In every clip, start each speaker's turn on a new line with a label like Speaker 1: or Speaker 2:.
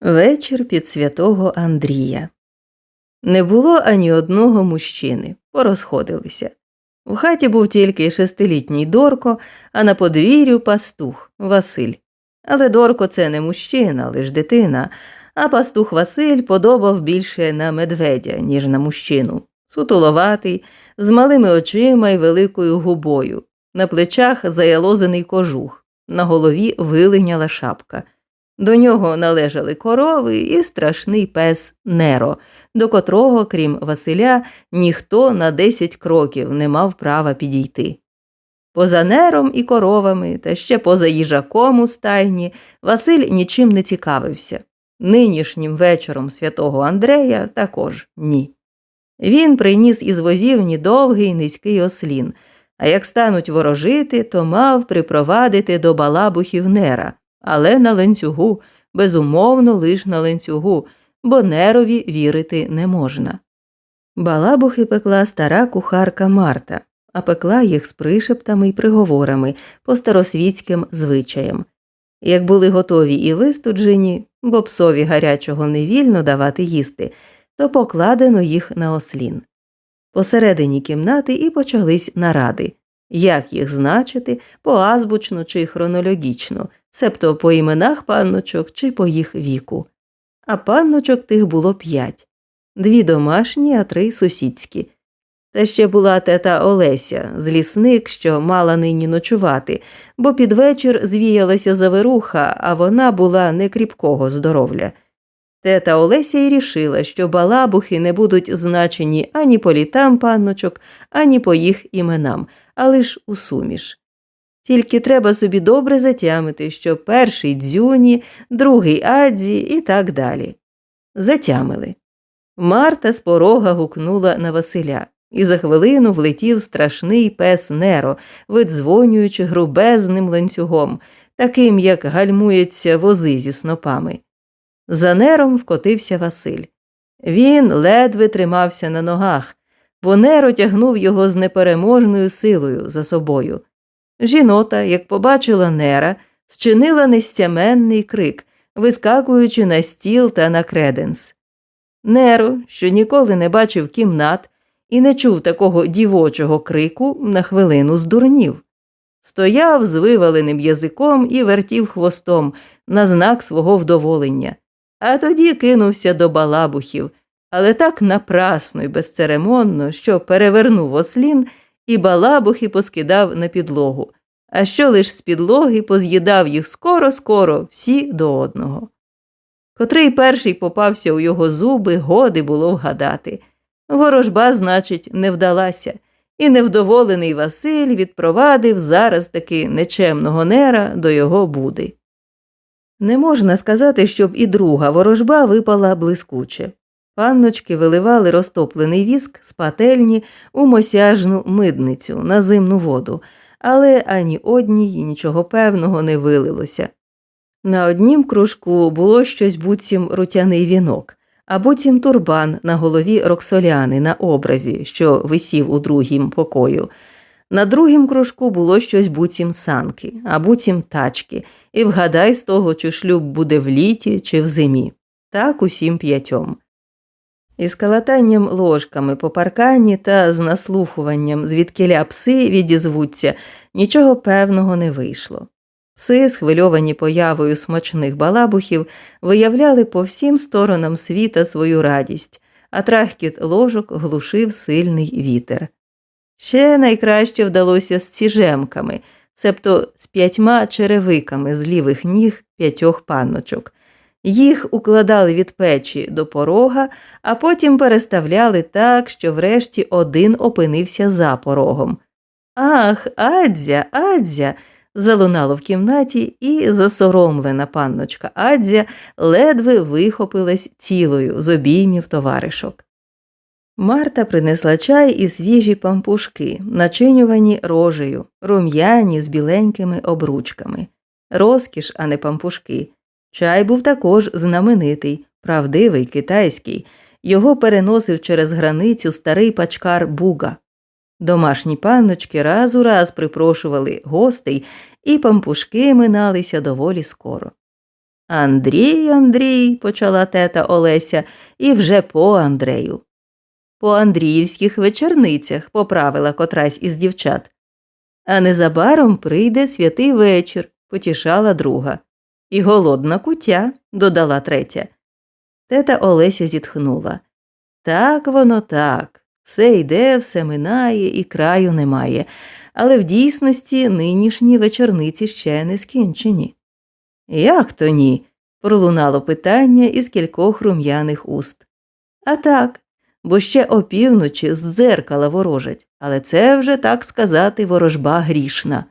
Speaker 1: Вечір під святого Андрія. Не було ані одного мужчини, порозходилися. В хаті був тільки шестилітній Дорко, а на подвір'ю пастух Василь. Але Дорко це не мужчина, лиш дитина, а пастух Василь подобав більше на медведя, ніж на мужчину. Сутуловатий, з малими очима й великою губою, на плечах заялозений кожух, на голові вилиняла шапка. До нього належали корови і страшний пес Неро, до котрого, крім Василя, ніхто на десять кроків не мав права підійти. Поза нером і коровами, та ще поза їжаком у стайні, Василь нічим не цікавився. Нинішнім вечором святого Андрея також ні. Він приніс із возівні довгий низький ослін, а як стануть ворожити, то мав припровадити до балабухів нера, але на ланцюгу, безумовно, лиш на ланцюгу, бо нерові вірити не можна. Балабухи пекла стара кухарка Марта, а пекла їх з пришептами й приговорами по старосвітським звичаям. Як були готові і вистуджені, бо псові гарячого не вільно давати їсти, то покладено їх на ослін. Посередині кімнати і почались наради, як їх значити поазбучно чи хронологічно, себто по іменах панночок чи по їх віку. А панночок тих було п'ять дві домашні, а три сусідські. Та ще була тета Олеся, злісник, що мала нині ночувати, бо під вечір звіялася заверуха, а вона була некріпкого здоров'я. Тета Олеся й рішила, що балабухи не будуть значені ані по літам панночок, ані по їх іменам, а лиш у суміш. Тільки треба собі добре затямити, що перший дзюні, другий адзі і так далі. Затямили. Марта з порога гукнула на Василя, і за хвилину влетів страшний пес Неро, видзвонюючи грубезним ланцюгом, таким, як гальмується вози зі снопами. За нером вкотився Василь. Він ледве тримався на ногах, бо Неро тягнув його з непереможною силою за собою. Жінота, як побачила нера, зчинила нестяменний крик, вискакуючи на стіл та на креденс. Неро, що ніколи не бачив кімнат і не чув такого дівочого крику, на хвилину здурнів. Стояв з виваленим язиком і вертів хвостом на знак свого вдоволення, а тоді кинувся до балабухів, але так напрасно і безцеремонно, що перевернув ослін і балабухи поскидав на підлогу, а що лиш з підлоги поз'їдав їх скоро скоро всі до одного. Котрий перший попався у його зуби, годи було вгадати. Ворожба, значить, не вдалася, і невдоволений Василь відпровадив зараз таки нечемного нера до його буди. Не можна сказати, щоб і друга ворожба випала блискуче. Панночки виливали розтоплений віск з пательні у мосяжну мидницю на зимну воду, але ані одній нічого певного не вилилося. На однім кружку було щось буцім рутяний вінок, а буцім турбан на голові роксоляни на образі, що висів у другім покою. На другім кружку було щось буцім санки, а буцім тачки, і вгадай з того, чи шлюб буде в літі, чи в зимі. Так усім п'ятьом. Із калатанням ложками по паркані та з наслухуванням, звідкиля пси відізвуться, нічого певного не вийшло. Пси, схвильовані появою смачних балабухів, виявляли по всім сторонам світа свою радість, а трахкіт ложок глушив сильний вітер. Ще найкраще вдалося з ціжемками, себто з п'ятьма черевиками з лівих ніг п'ятьох панночок. Їх укладали від печі до порога, а потім переставляли так, що врешті один опинився за порогом. Ах, Адзя, Адзя. залунало в кімнаті, і засоромлена панночка Адзя ледве вихопилась цілою з обіймів товаришок. Марта принесла чай і свіжі пампушки, начинювані рожею, рум'яні з біленькими обручками. Розкіш, а не пампушки. Чай був також знаменитий, правдивий, китайський, його переносив через границю старий пачкар Буга. Домашні панночки раз у раз припрошували гостей, і пампушки миналися доволі скоро. Андрій, Андрій, почала тета Олеся, і вже по Андрею. По Андріївських вечорницях поправила котрась із дівчат. А незабаром прийде святий вечір, потішала друга. І голодна кутя, додала третя. Тета Олеся зітхнула. Так воно так. Все йде, все минає і краю немає, але в дійсності нинішні вечорниці ще не скінчені. Як то ні? пролунало питання із кількох рум'яних уст. А так, бо ще опівночі з дзеркала ворожать, але це вже, так сказати, ворожба грішна.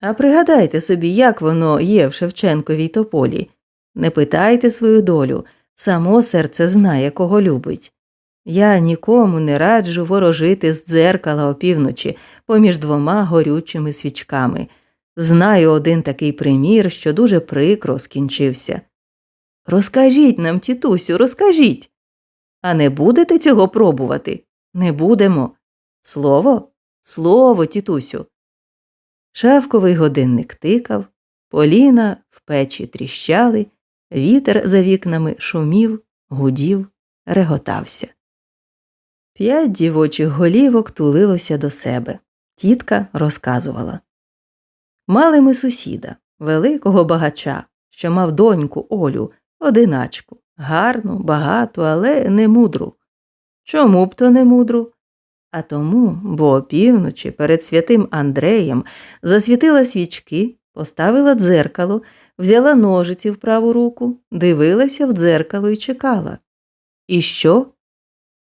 Speaker 1: А пригадайте собі, як воно є в Шевченковій тополі. Не питайте свою долю, само серце знає, кого любить. Я нікому не раджу ворожити з дзеркала опівночі поміж двома горючими свічками. Знаю один такий примір, що дуже прикро скінчився. Розкажіть нам, тітусю, розкажіть. А не будете цього пробувати? Не будемо. Слово? Слово, тітусю. Шавковий годинник тикав, поліна в печі тріщали, вітер за вікнами шумів, гудів, реготався. П'ять дівочих голівок тулилося до себе. Тітка розказувала. Мали ми сусіда, великого багача, що мав доньку Олю, одиначку, гарну, багату, але не мудру. Чому б то не мудру? А тому, бо опівночі перед святим Андреєм засвітила свічки, поставила дзеркало, взяла ножиці в праву руку, дивилася в дзеркало і чекала. І що?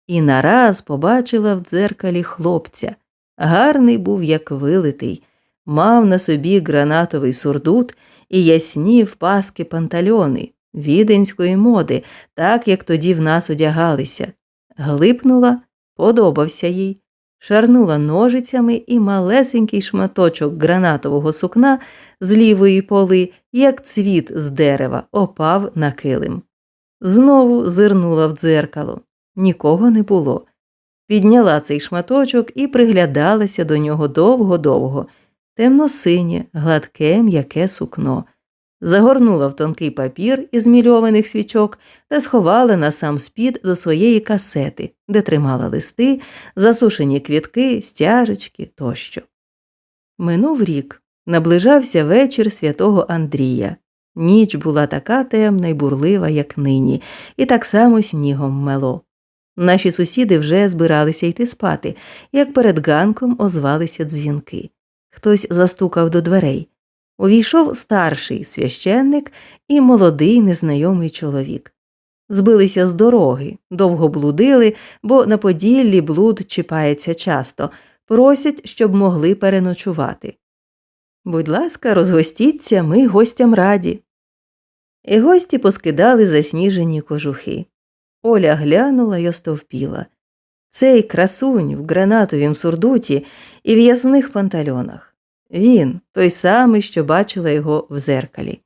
Speaker 1: І нараз побачила в дзеркалі хлопця. Гарний був, як вилитий, мав на собі гранатовий сурдут і ясні впаски пантальони, віденської моди, так як тоді в нас одягалися. Глипнула, подобався їй, шарнула ножицями і малесенький шматочок гранатового сукна з лівої поли, як цвіт з дерева, опав на килим. Знову зирнула в дзеркало. Нікого не було. Підняла цей шматочок і приглядалася до нього довго-довго, темно-синє, гладке, м'яке сукно. Загорнула в тонкий папір із мільованих свічок та сховала на сам спід до своєї касети, де тримала листи, засушені квітки, стяжечки тощо. Минув рік, наближався вечір святого Андрія. Ніч була така темна й бурлива, як нині, і так само снігом мело. Наші сусіди вже збиралися йти спати, як перед ганком озвалися дзвінки. Хтось застукав до дверей. Увійшов старший священник і молодий незнайомий чоловік. Збилися з дороги, довго блудили, бо на Поділлі блуд чіпається часто, просять, щоб могли переночувати. Будь ласка, розгостіться, ми гостям раді. І гості поскидали засніжені кожухи. Оля глянула й остовпіла. Цей красунь в гранатовім сурдуті і в ясних пантальонах. Він, той самий, що бачила його в зеркалі.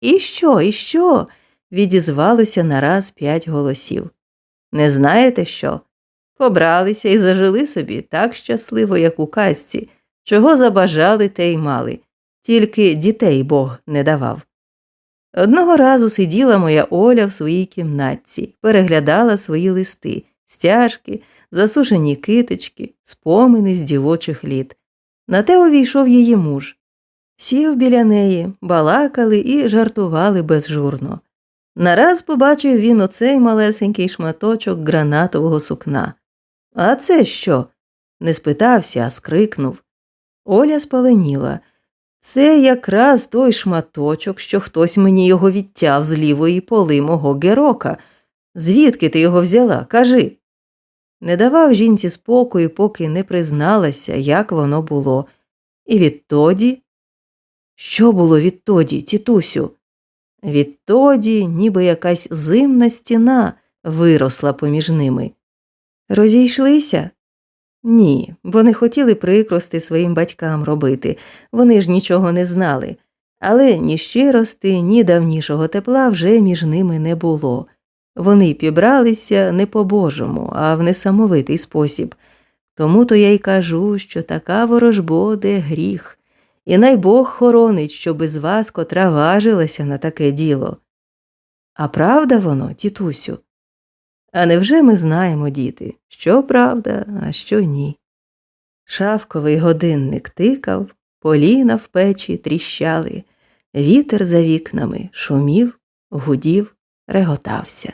Speaker 1: І що, і що? відізвалося нараз п'ять голосів. Не знаєте що? Побралися і зажили собі так щасливо, як у казці, чого забажали, те й мали, тільки дітей Бог не давав. Одного разу сиділа моя Оля в своїй кімнатці, переглядала свої листи, стяжки, засушені киточки, спомини з дівочих літ. На те увійшов її муж. Сів біля неї, балакали і жартували безжурно. Нараз побачив він оцей малесенький шматочок гранатового сукна. А це що? Не спитався, а скрикнув. Оля спаленіла. Це якраз той шматочок, що хтось мені його відтяв з лівої поли мого герока. Звідки ти його взяла? Кажи. Не давав жінці спокою, поки не призналася, як воно було. І відтоді. Що було відтоді, тітусю? Відтоді, ніби якась зимна стіна виросла поміж ними. Розійшлися? Ні, бо не хотіли прикрости своїм батькам робити, вони ж нічого не знали, але ні щирости, ні давнішого тепла вже між ними не було. Вони пібралися не по божому, а в несамовитий спосіб. Тому то я й кажу, що така ворожбоде гріх, і най Бог хоронить, щоб із вас котра важилася на таке діло. А правда воно, тітусю? А невже ми знаємо, діти, що правда, а що ні? Шавковий годинник тикав, поліна в печі тріщали, вітер за вікнами шумів, гудів, реготався.